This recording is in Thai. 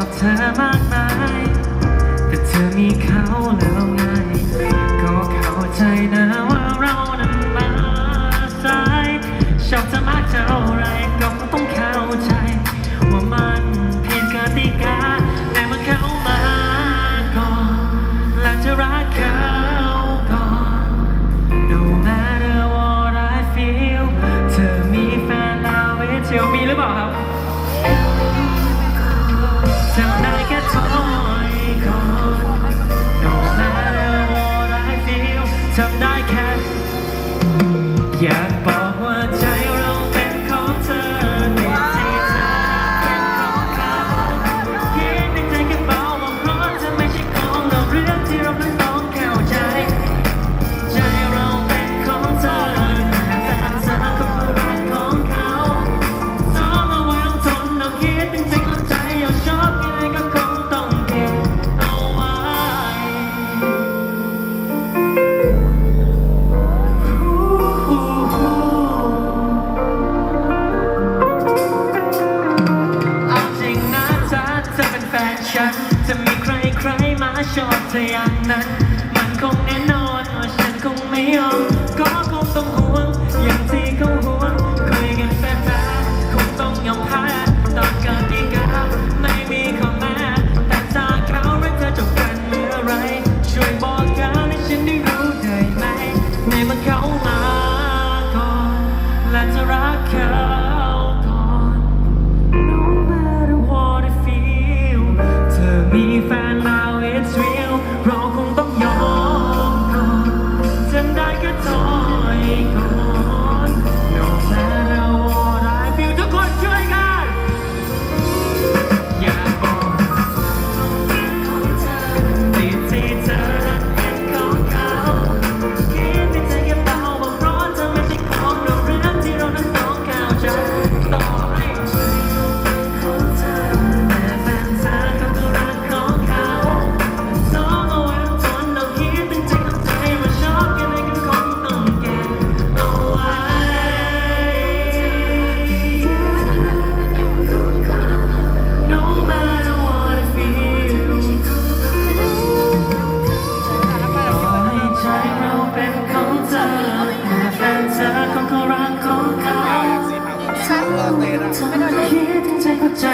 อบเธอมากมายแต่เธอมีเขาแล้วไงก็เข้าใจนะว่าเรา yeah, นฉัน จะมีใครใครมาชอบเธออย่างนั้น มันคงแน่นอนว่าฉันคงไม่ยอมก็คงต้องห่วง อย่างที่เขาห่วงคุยกันแฟนๆคงต้องยอมแพ้ตอนเกิดอีกาไม่มีข้อแม้แต่จากเขาเรื่อเธอจบกันเมื่อไร ช่วยบอกเขาให้ฉันได้รู้ได้ไหมในเมื่อเขามาก่อนและจะรักเขา เธอคองเขารักของเขาฉันต้อคิดถึงใจเข้าใจ